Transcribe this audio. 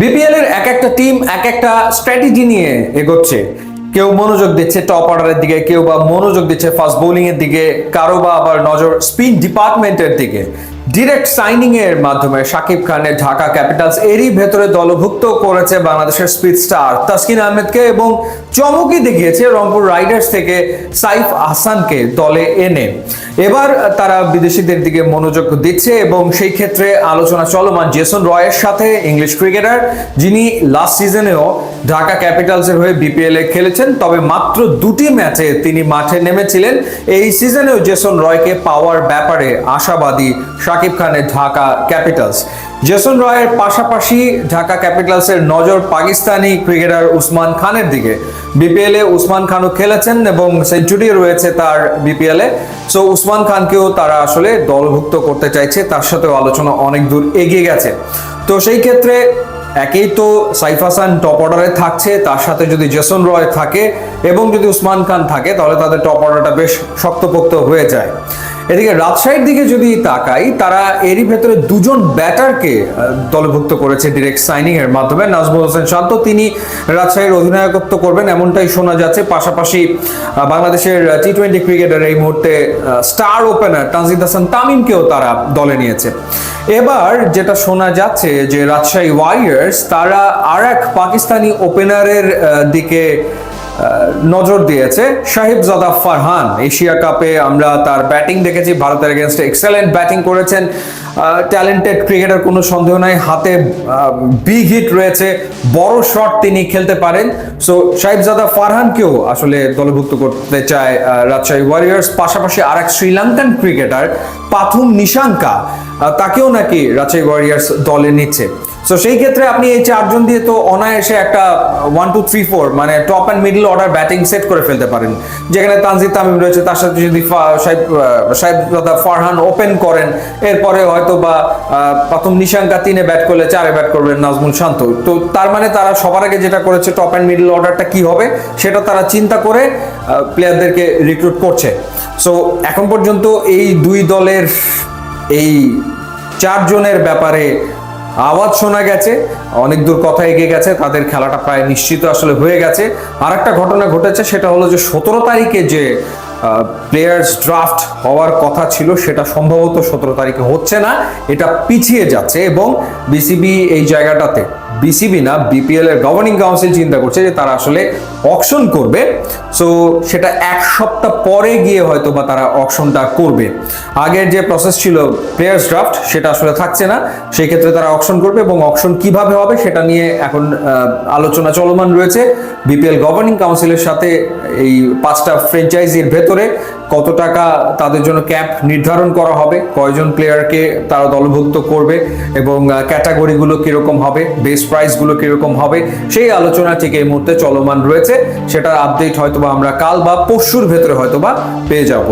BPL এর এক একটা টিম এক একটা স্ট্র্যাটেজি নিয়ে এগোচ্ছে। কেউ মনোযোগ দিচ্ছে টপ অর্ডারের দিকে, কেউ বা মনোযোগ দিচ্ছে ফাস্ট বোলিং এর দিকে, কারও বা আবার নজর স্পিন ডিপার্টমেন্টের দিকে। ডিরেক্ট সাইনিং এর মাধ্যমে শাকিব খানের ঢাকা ক্যাপিটালস এরই ভেতরে দলভুক্ত করেছে বাংলাদেশের স্পিড স্টার তাসকিন আহমেদকে এবং চমকই দেখিয়েছে রংপুর রাইডার্স থেকে সাইফ আহসানকে দলে এনে। এবার তারা বিদেশিদের দিকে মনোযোগ দিচ্ছে এবং সেই ক্ষেত্রে আলোচনা চলমান জেসন রয়ের সাথে ইংলিশ ক্রিকেটার যিনি লাস্ট সিজনেও ঢাকা ক্যাপিটালসের হয়ে বিপিএল এ খেলেছেন, তবে মাত্র দুটি ম্যাচে তিনি মাঠে নেমেছিলেন। এই সিজনেও জেসন রয়কে পাওয়ার ব্যাপারে আশাবাদী শাকিব খানের ঢাকা ক্যাপিটালস। জেসন রয়ের পাশাপাশি ঢাকা ক্যাপিটালসের নজর পাকিস্তানি ক্রিকেটার উসমান খানের দিকে। বিপিএল এ উসমান খানও খেলেছেন এবং সেঞ্চুরি রয়েছে তার বিপিএল। সো উসমান খানকেও তারা আসলে দলভুক্ত করতে চাইছে, তার সাথেও আলোচনা অনেক দূর এগিয়ে গেছে। তো সেই ক্ষেত্রে একেই তো সাইফ হাসান টপ অর্ডারে থাকছে, তার সাথে যদি জেসন রয় থাকে এবং যদি উসমান খান থাকে, তাহলে তাদের টপ অর্ডারটা বেশ শক্তপোক্ত হয়ে যায়। এদিকে রাজশাহীর দিকে যদি তাকাই, তারা এরই ভেতরে দুজন ব্যাটারকে দলভুক্ত করেছে ডিরেক্ট সাইনিং এর মাধ্যমে। নাজমুল হোসেন শান্ত, তিনি রাজশাহীর অধিনায়কত্ব করবেন, এমনটাই শোনা যাচ্ছে। পাশাপাশি বাংলাদেশের টি টোয়েন্টি ক্রিকেটার এই মুহূর্তে স্টার ওপেনার তানজিদ হাসান তামিমকেও তারা দলে নিয়েছে। এবার যেটা শোনা যাচ্ছে যে রাজশাহী ওয়ারিয়ার্স তারা আর এক পাকিস্তানি ওপেনারের দিকে নজর দিয়েছে। সাহিবজাদা ফারহান, এশিয়া কাপে আমরা তার ব্যাটিং দেখেছি, ভারতের এগেনস্টে এক্সেলেন্ট ব্যাটিং করেছেন। ট্যালেন্টেড ক্রিকেটার কোনো সন্দেহ নাই, হাতে বিগ হিট রয়েছে, বড় শট তিনি খেলতে পারেন। সো সাহিবজাদা ফারহানকেও আসলে দলভুক্ত করতে চায় রাজশাহী ওয়ারিয়ার্স পাশাপাশি আর এক শ্রীলঙ্কান ক্রিকেটার পাথুম নিশাঙ্কা তাকেও নাকি রাজশাহী ওয়ারিয়ার্স দলে নিচ্ছে। সো সেই ক্ষেত্রে আপনি এই চারজন দিয়ে তো অনায়াসে একটা ওয়ান টু থ্রি ফোর মানে top and middle order batting set করে ফেলতে পারেন। যেখানে তানজিদ তামিম রয়েছে, তার সাথে যদি সাহেব দাদা ফারহান ওপেন করেন, এরপরে হয়তো বা প্রথম নিশাঙ্কা তিনে ব্যাট করলে চারে ব্যাট করবেন নাজমুল শান্ত। তো তার মানে তারা সবার আগে যেটা করেছে টপ অ্যান্ড মিডল অর্ডারটা কি হবে, সেটা তারা চিন্তা করে প্লেয়ারদেরকে রিক্রুট করছে। সো এখন পর্যন্ত এই দুই দলের, এই চারজনের ব্যাপারে আওয়াজ শোনা গেছে, অনেক দূর কথা এগিয়ে গেছে, তাদের খেলাটা প্রায় নিশ্চিত আসলে হয়ে গেছে। আর একটা ঘটনা ঘটেছে, সেটা হলো যে সতেরো তারিখে যে প্লেয়ার্স ড্রাফট হওয়ার কথা ছিল, সেটা সম্ভবত সতেরো তারিখে হচ্ছে না, এটা পিছিয়ে যাচ্ছে এবং বিসিবি এই জায়গাটাতে বিসিবি না বিপিএল এর গভর্নিং কাউন্সিল চিন্তা করছে যে তারা আসলে অকশন করবে। সো সেটা এক সপ্তাহ পরে গিয়ে হয়তো বা তারা অকশনটা করবে। আগের যে প্রসেস ছিল প্লেয়ার্স ড্রাফট সেটা আসলে থাকছে না। সেই ক্ষেত্রে তারা অকশন করবে এবং অকশন কীভাবে হবে সেটা নিয়ে এখন আলোচনা চলমান রয়েছে। বিপিএল গভর্নিং কাউন্সিলের সাথে এই পাঁচটা ফ্র্যাঞ্চাইজির ভেতরে কত টাকা তাদের জন্য ক্যাপ নির্ধারণ করা হবে, কয়জন প্লেয়ারকে তারা দলভুক্ত করবে এবং ক্যাটাগরিগুলো কীরকম হবে বেস প্রাইসগুলো কীরকম হবে, সেই আলোচনা ঠিক এই মুহূর্তে চলমান রয়েছে। সেটার আপডেট হয়তোবা আমরা কাল বা পরশুর ভেতরে হয়তোবা পেয়ে যাব।